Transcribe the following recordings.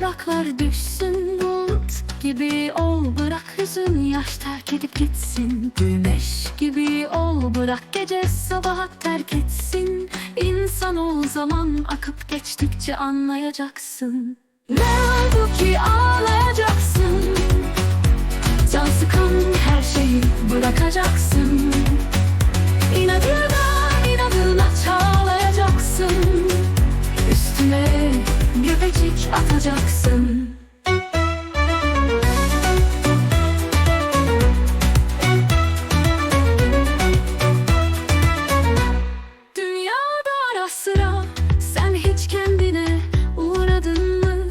Rüzgar düşsün bulut gibi ol. Bırak hüzün yaş terk edip gitsin. Güneş gibi ol bırak gece sabaha terk etsin. İnsan ol zaman akıp geçtikçe anlayacaksın. Ne oldu ki ağlayacaksın göbecik atacaksın. Sen hiç kendine uğradın mı?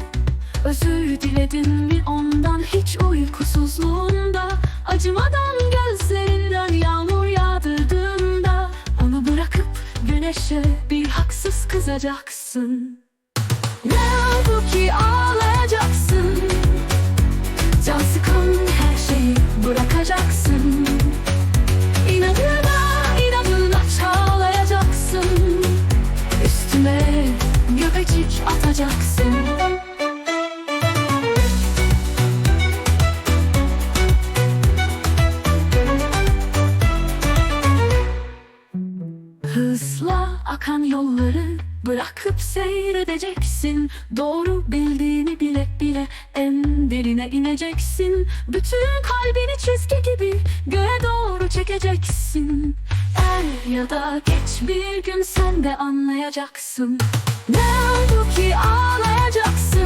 Özür diledin mi ondan hiç uykusuzluğunda? Acımadan gözlerinden yağmur yağdırdığında Onu bırakıp güneşe bir haksız kızacaksın akan yolları bırakıp seyredeceksin. Doğru bildiğini bile bile en derine ineceksin. Bütün kalbini çizgi gibi göğe doğru çekeceksin. Er ya da geç bir gün sen de anlayacaksın. Ne oldu ki ağlayacaksın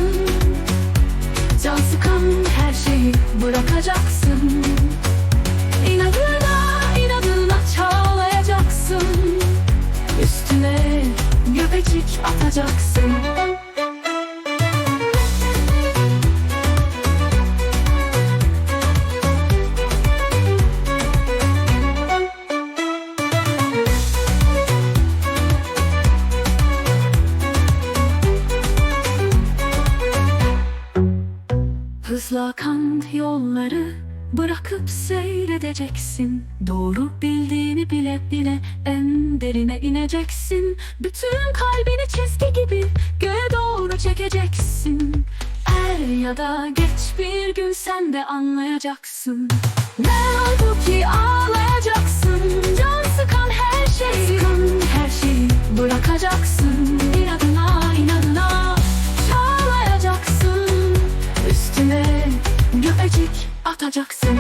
göbecik atacaksın. Hızla akan yolları bırakıp seyredeceksin. Doğru bildiğini bile bile en derine ineceksin. Bütün kalbini çizgi gibi göğe doğru çekeceksin. Er ya da geç bir gün sen de anlayacaksın. Ne oldu ki ağlayacaksın atacaksın